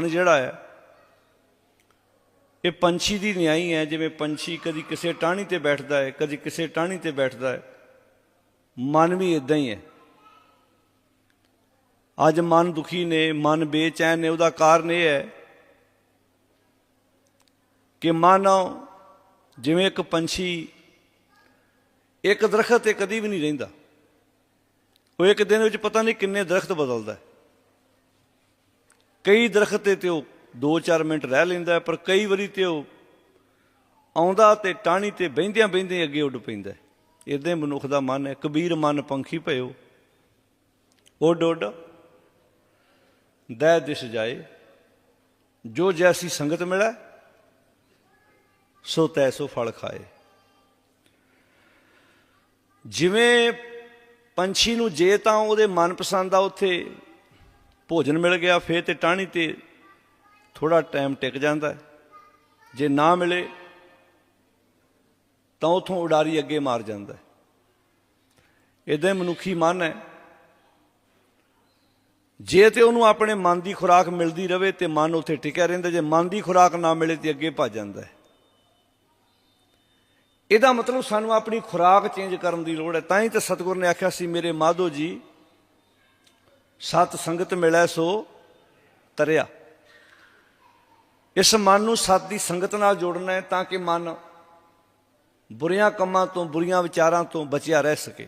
ਮਨ ਜਿਹੜਾ ਹੈ, ਇਹ ਪੰਛੀ ਦੀ ਨਿਆਈ ਹੈ, ਜਿਵੇਂ ਪੰਛੀ ਕਦੀ ਕਿਸੇ ਟਾਹਣੀ ਤੇ ਬੈਠਦਾ ਹੈ, ਕਦੀ ਕਿਸੇ ਟਾਹਣੀ ਤੇ ਬੈਠਦਾ ਹੈ। ਮਨ ਵੀ ਇਦਾਂ ਹੀ ਹੈ। ਅੱਜ ਮਨ ਦੁਖੀ ਨੇ, ਮਨ ਬੇਚੈਨ ਨੇ, ਉਹਦਾ ਕਾਰਨ ਇਹ ਹੈ ਕਿ ਮਾਨੋ ਜਿਵੇਂ ਇੱਕ ਪੰਛੀ, ਇੱਕ ਦਰਖਤ ਤੇ ਕਦੀ ਵੀ ਨਹੀਂ ਰਹਿੰਦਾ। ਉਹ ਇੱਕ ਦਿਨ ਵਿੱਚ ਪਤਾ ਨਹੀਂ ਕਿੰਨੇ ਦਰਖਤ ਬਦਲਦਾ ਹੈ। ਕਈ ਦਰਖਤ ਤੇ ਉਹ 2-4 ਮਿੰਟ ਰਹਿ ਲੈਂਦਾ ਪਰ ਕਈ ਵਾਰੀ ਤੇ ਉਹ ਆਉਂਦਾ ਤੇ ਟਾਹਣੀ ਤੇ ਬਹਿੰਦਿਆਂ ਬਹਿੰਦਿਆਂ ਅੱਗੇ ਉੱਡ ਪੈਂਦਾ ਇਦਾਂ ਮਨੁੱਖ ਦਾ ਮਨ ਹੈ, ਕਬੀਰ ਮਨ ਪੰਖੀ ਭਇਓ। ਉੱਡ ਉੱਡ, ਦਹਿ ਦਿਸ ਜਾਏ। ਜੋ ਜੈਸੀ ਸੰਗਤ ਮਿਲੈ, ਸੋ ਤੈਸੋ ਫਲ ਖਾਏ। ਜਿਵੇਂ ਪੰਛੀ ਨੂੰ ਜੇ ਤਾਂ ਉਹਦੇ ਮਨਪਸੰਦ ਆ ਉੱਥੇ ਭੋਜਨ ਮਿਲ ਗਿਆ, ਫੇਰ ਤੇ ਟਾਹਣੀ ਤੇ ਥੋੜਾ ਟਾਈਮ ਟਿਕ ਜਾਂਦਾ ਜੇ ਨਾ ਮਿਲੇ, ਤਾਂ ਉਥੋਂ ਉਡਾਰੀ ਅੱਗੇ ਮਾਰ ਜਾਂਦਾ ਹੈ। ਇਦਾਂ ਮਨੁੱਖੀ ਮਨ ਹੈ। ਜੇ ਤੇ ਉਹਨੂੰ ਆਪਣੇ ਮਨ ਦੀ ਖੁਰਾਕ ਮਿਲਦੀ ਰਵੇ ਤੇ ਮਨ ਉੱਥੇ ਟਿਕਿਆ ਰਹਿੰਦਾ, ਜੇ ਮਨ ਦੀ ਖੁਰਾਕ ਨਾ ਮਿਲੇ ਤੇ ਅੱਗੇ ਭੱਜ ਜਾਂਦਾ ਹੈ। ਇਹਦਾ ਮਤਲਬ ਸਾਨੂੰ ਆਪਣੀ ਖੁਰਾਕ ਚੇਂਜ ਕਰਨ ਦੀ ਲੋੜ ਹੈ। ਤਾਂ ਹੀ ਤਾਂ ਸਤਿਗੁਰ ਨੇ ਆਖਿਆ ਸੀ, ਮੇਰੇ ਮਾਧੋ ਜੀ ਸਤ ਸੰਗਤ ਮਿਲੈ ਸੋ ਤਰਿਆ। ਇਸ ਮਨ ਨੂੰ ਸਤ ਦੀ ਸੰਗਤ ਨਾਲ ਜੋੜਨਾ ਹੈ ਤਾਂ ਕਿ ਮਨ ਬੁਰੀਆਂ ਕੰਮਾਂ ਤੋਂ, ਬੁਰੀਆਂ ਵਿਚਾਰਾਂ ਤੋਂ ਬਚਿਆ ਰਹਿ ਸਕੇ।